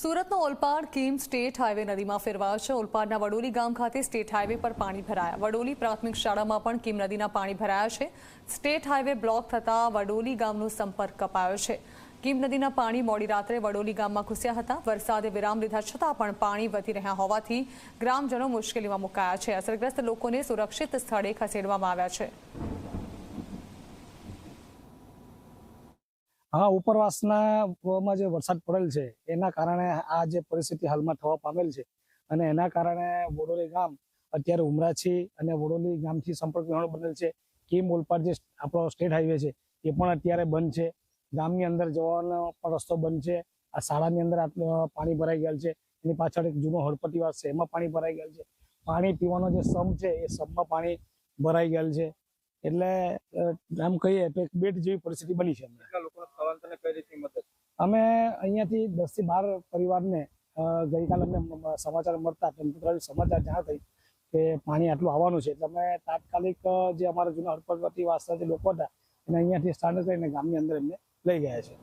સુરતનો ઓલપાડ કેમ state highway નદીમાં ફેરવાયો છે. ઓલપાડના વડોલી ગામ ખાતે સ્ટેટ હાઈવે પર પાણી ભરાયા. વડોલી પ્રાથમિક શાળામાં પણ કેમ નદીના પાણી ભરાયા છે. સ્ટેટ હાઈવે બ્લોક થતાં વડોલી ગામનો સંપર્ક કપાયો છે. કીમ નદીના પાણી મોડી રાત્રે વડોલી ગામમાં ઘૂસ્યા હતા. વરસાદે વિરામ લીધા છતાં પણ પાણી વધી રહ્યા હોવાથી ગ્રામજનો મુશ્કેલીમાં મુકાયા છે. અસરગ્રસ્ત લોકોને સુરક્ષિત સ્થળે ખસેડવામાં આવ્યા છે. હા, ઉપરવાસના માં જે વરસાદ પડેલ છે, એના કારણે આ જે પરિસ્થિતિ હાલમાં થવા પામેલ છે અને એના કારણે વડોલી ગામ અત્યારે ઉમરાછી અને વડોલી ગામથી સંપર્ક વિહોણો બનેલ છે. કિમ ઓલપાડ જે આપણો સ્ટેટ હાઈવે છે, એ પણ અત્યારે બંધ છે. ગામની અંદર જવાનો પણ રસ્તો બંધ છે. આ શાળાની અંદર પાણી ભરાઈ ગયેલ છે. એની પાછળ એક જૂનો હળપતિવાસ છે, એમાં પાણી ભરાઈ ગયેલ છે. પાણી પીવાનો જે સમ છે, એ સમમાં પાણી ભરાઈ ગયેલ છે. એટલે આમ કહીએ તો એક બેટ જેવી પરિસ્થિતિ બની છે કેટલા કઈ રીતની મદદ અમે અહીંયાથી દસથી બાર પરિવારને ગઈકાલે અમને સમાચાર મળતા ટેમ્પો સમાચાર જાણ થઈ કે પાણી આટલું આવવાનું છે. એટલે અમે તાત્કાલિક જે અમારા જૂના હડપતવતી વાસના જે લોકો હતા, એને અહીંયાથી સ્થાન કરીને ગામની અંદર એમને લઈ ગયા છે.